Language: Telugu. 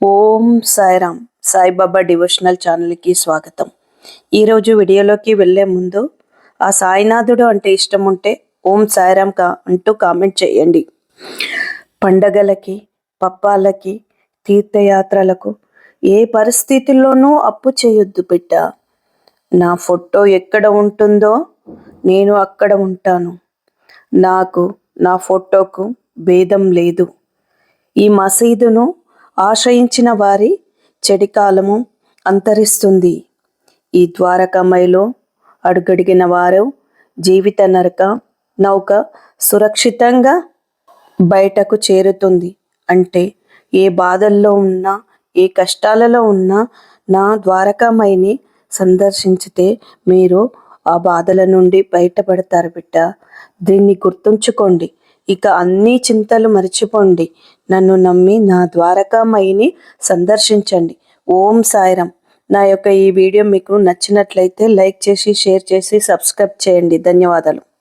ఓం సాయిరామ్. సాయిబాబా డివోషనల్ ఛానల్కి స్వాగతం. ఈరోజు వీడియోలోకి వెళ్ళే ముందు ఆ సాయినాథుడు అంటే ఇష్టం ఉంటే ఓం సాయిరామ్ కా అంటూ కామెంట్ చేయండి. పండగలకి పప్పాలకి తీర్థయాత్రలకు ఏ పరిస్థితుల్లోనూ అప్పు చేయొద్దు బిడ్డ. నా ఫోటో ఎక్కడ ఉంటుందో నేను అక్కడ ఉంటాను. నాకు నా ఫోటోకు భేదం లేదు. ఈ మసీదును ఆశ్రయించిన వారి చెడికాలము అంతరిస్తుంది. ఈ ద్వారకమయలో అడుగడిగిన వారు జీవిత నరక నౌక సురక్షితంగా బయటకు చేరుతుంది. అంటే ఏ బాధల్లో ఉన్నా ఏ కష్టాలలో ఉన్నా నా ద్వారకామయిని సందర్శించితే మీరు ఆ బాధల నుండి బయటపడతారు బిడ్డ. దీన్ని గుర్తుంచుకోండి. ఇక అన్ని చింతలు మర్చిపోండి. నన్ను నమ్మి నా ద్వారకామయిని సందర్శించండి. ఓం సాయిరం నా యొక్క ఈ వీడియో మీకు నచ్చినట్లయితే లైక్ చేసి షేర్ చేసి సబ్స్క్రైబ్ చేయండి. ధన్యవాదాలు.